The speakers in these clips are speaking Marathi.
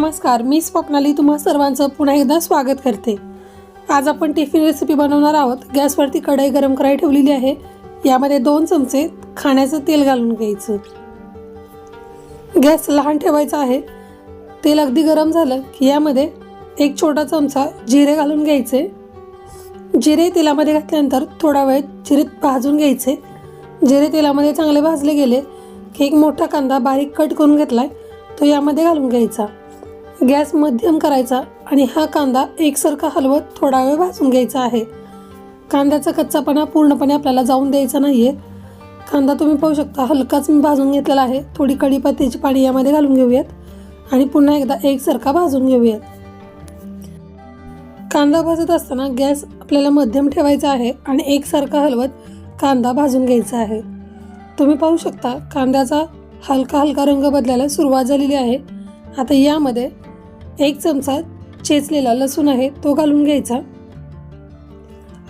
नमस्कार मी स्वप्नाली तुम्हा सर्वांचं पुन्हा एकदा स्वागत करते. आज आपण टिफिन रेसिपी बनवणार आहोत. गॅसवरती कढई गरम करायला ठेवलेली आहे. यामध्ये दोन चमचे खाण्याचं तेल घालून घ्यायचं. गॅस लहान ठेवायचा आहे. तेल अगदी गरम झालं की यामध्ये एक छोटा चमचा जिरे घालून घ्यायचे. जिरे तेलामध्ये घातल्यानंतर थोडा वेळ जिरे भाजून घ्यायचे. जिरे तेलामध्ये चांगले भाजले गेले की एक मोठा कांदा बारीक कट करून घेतलाय तो यामध्ये घालून घ्यायचा. गॅस मध्यम करायचा आणि हा कांदा एकसारखा हलवत थोडा वेळ भाजून घ्यायचा आहे. कांद्याचा कच्चापणा पूर्णपणे आपल्याला जाऊन द्यायचा नाही आहे कांदा तुम्ही पाहू शकता हलकाच मी भाजून घेतलेला आहे. थोडी कढीपत्त्याची पाणी यामध्ये घालून घेऊयात आणि पुन्हा एकदा एकसारखा भाजून घेऊयात. कांदा भाजत असताना गॅस आपल्याला मध्यम ठेवायचा आहे आणि एकसारखा हलवत कांदा भाजून घ्यायचा आहे. तुम्ही पाहू शकता कांद्याचा हलका हलका रंग बदलायला सुरुवात झालेली आहे. आता यामध्ये एक चमचा चेचलेला लसूण आहे तो घालून घ्यायचा.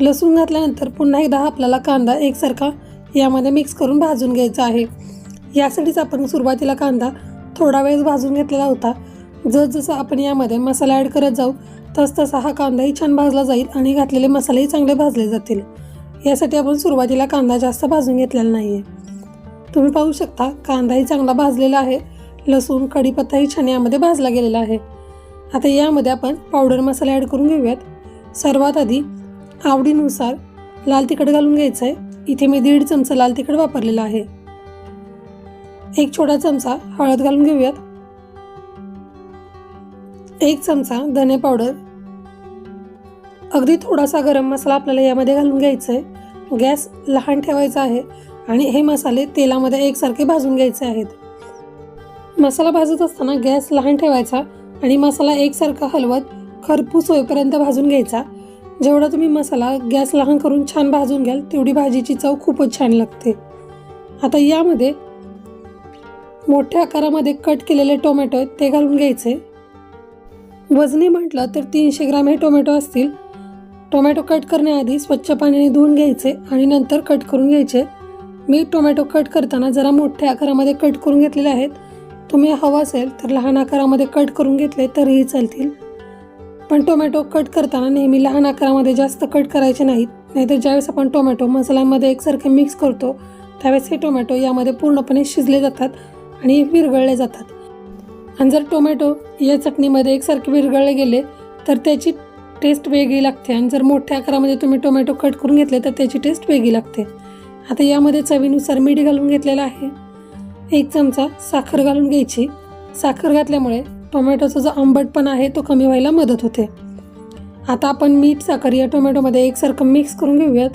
लसूण घातल्यानंतर पुन्हा एकदा आपल्याला कांदा एकसारखा यामध्ये मिक्स करून भाजून घ्यायचा आहे. यासाठीच आपण सुरुवातीला कांदा थोडा वेळ भाजून घेतलेला होता. जसजसं आपण यामध्ये मसाला ॲड करत जाऊ तसतसा हा कांदाही छान भाजला जाईल आणि घातलेले मसालेही चांगले भाजले जातील. यासाठी आपण सुरुवातीला कांदा जास्त भाजून घेतलेला नाही आहे तुम्ही पाहू शकता कांदाही चांगला भाजलेला आहे. लसूण कढीपत्ताही छान यामध्ये भाजला गेलेला आहे. आता यामध्ये आपण पावडर मसाला ॲड करून घेऊयात. सर्वात आधी आवडीनुसार लाल तिखट घालून घ्यायचं आहे इथे मी दीड चमचा लाल तिखट वापरलेला आहे. एक छोटा चमचा हळद घालून घेऊयात. एक चमचा धने पावडर. अगदी थोडासा गरम मसाला आपल्याला यामध्ये घालून घ्यायचा आहे गॅस लहान ठेवायचा आहे आणि हे मसाले तेलामध्ये एकसारखे भाजून घ्यायचे आहेत. मसाला भाजत असताना गॅस लहान ठेवायचा आणि मसाला एकसारखा हलवत खरपूस होईपर्यंत भाजून घ्यायचा. जेवढा तुम्ही मसाला गॅस लहान करून छान भाजून घ्याल तेवढी भाजीची चव खूपच छान लागते. आता यामध्ये मोठ्या आकारामध्ये कट केलेले टोमॅटो आहेत ते घालून घ्यायचे. वजनी म्हटलं तर तीनशे ग्राम हे टोमॅटो असतील. टोमॅटो कट करण्याआधी स्वच्छ पाण्याने धुवून घ्यायचे आणि नंतर कट करून घ्यायचे. मी टोमॅटो कट करताना जरा मोठ्या आकारामध्ये कट करून घेतलेले आहेत. तुम्ही हवं असेल तर लहान आकारामध्ये कट करून घेतले तरीही चालतील. पण टोमॅटो कट करताना नेहमी लहान आकारामध्ये जास्त कट करायचे नाहीत. नाहीतर ज्यावेळेस आपण टोमॅटो मसाल्यामध्ये एकसारखे मिक्स करतो त्यावेळेस हे टोमॅटो यामध्ये पूर्णपणे शिजले जातात आणि विरघळले जातात. आणि जर टोमॅटो या चटणीमध्ये एकसारखे विरघळले गेले तर त्याची टेस्ट वेगळी लागते. आणि जर मोठ्या आकारामध्ये तुम्ही टोमॅटो कट करून घेतले तर त्याची टेस्ट वेगळी लागते. आता यामध्ये चवीनुसार मीठ घालून घेतलेलं आहे. एक चमचा साखर घालून घ्यायची. साखर घातल्यामुळे टोमॅटोचा जो आंबटपणा आहे तो कमी व्हायला मदत होते. आता आपण मीठ साखर या टोमॅटोमध्ये एकसारखं मिक्स करून घेऊयात.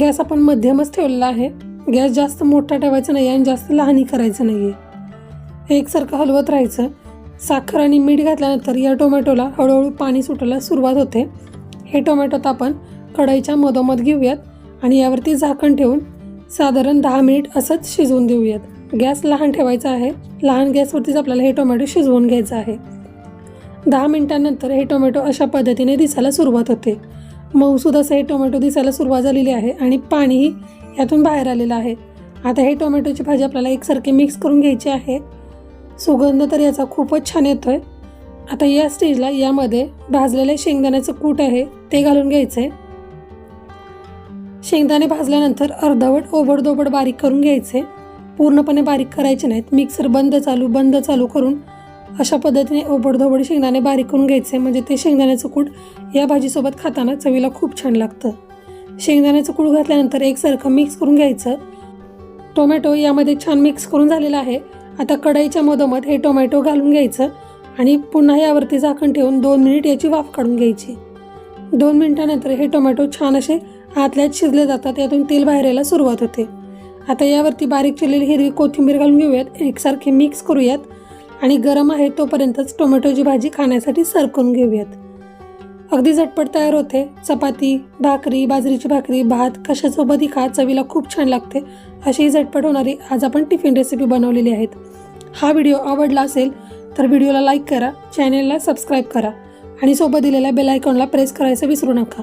गॅस आपण मध्यमच ठेवलेला आहे. गॅस जास्त मोठा ठेवायचा नाही आणि जास्त लहानही करायचं नाही आहे एकसारखं हलवत राहायचं. साखर आणि मीठ घातल्यानंतर या टोमॅटोला हळूहळू पाणी सुटायला सुरुवात होते. हे टोमॅटोत आपण कढईच्या मधोमध घेऊयात आणि यावरती झाकण ठेवून साधारण दहा मिनिट असंच शिजवून देऊयात. गॅस लहान ठेवायचा आहे. लहान गॅसवरतीच आपल्याला हे टोमॅटो शिजवून घ्यायचं आहे. दहा मिनिटांनंतर हे टोमॅटो अशा पद्धतीने दिसायला सुरुवात होते. मऊसूद असं हे टोमॅटो दिसायला सुरुवात झालेली आहे आणि पाणीही यातून बाहेर आलेलं आहे. आता हे टोमॅटोची भाजी आपल्याला एकसारखी मिक्स करून घ्यायची आहे. सुगंध तर याचा खूपच छान येतो आहे आता या स्टेजला यामध्ये भाजलेले शेंगदाण्याचं कूट आहे ते घालून घ्यायचं आहे शेंगदाणे भाजल्यानंतर अर्धवट ओबडदोबड बारीक करून घ्यायचे. पूर्णपणे बारीक करायचे नाहीत. मिक्सर बंद चालू बंद चालू करून अशा पद्धतीने ओबडधोबड शेंगदाणे बारीक करून घ्यायचे. म्हणजे ते शेंगदाण्याचं कूट या भाजीसोबत खाताना चवीला खूप छान लागतं. शेंगदाण्याचं कूट घातल्यानंतर एकसारखं मिक्स करून घ्यायचं. टोमॅटो यामध्ये छान मिक्स करून झालेला आहे. आता कढईच्या मधोमध हे टोमॅटो घालून घ्यायचं आणि पुन्हा यावरती झाकण ठेवून दोन मिनिट याची वाफ काढून घ्यायची. दोन मिनिटानंतर हे टोमॅटो छान असे आतल्यात शिजले जातात यातून तेल बाहेर यायला सुरुवात होते. आता यावरती बारीक चिरलेली हिरवी कोथिंबीर घालून घेऊयात. एकसारखे मिक्स करूयात. आणि गरम आहे तोपर्यंतच टोमॅटोची भाजी खाण्यासाठी सर्व करून घेऊयात. अगदी झटपट तयार होते. चपाती भाकरी बाजरीची भाकरी भात कशासोबतही खा. चवीला खूप छान लागते. अशी झटपट होणारी आज आपण टिफिन रेसिपी बनवलेली आहेत. हा व्हिडिओ आवडला असेल तर व्हिडिओला लाईक करा. चॅनेलला सबस्क्राईब करा. आणि सोबत दिलेल्या बेल आयकॉनला प्रेस करायचं विसरू नका.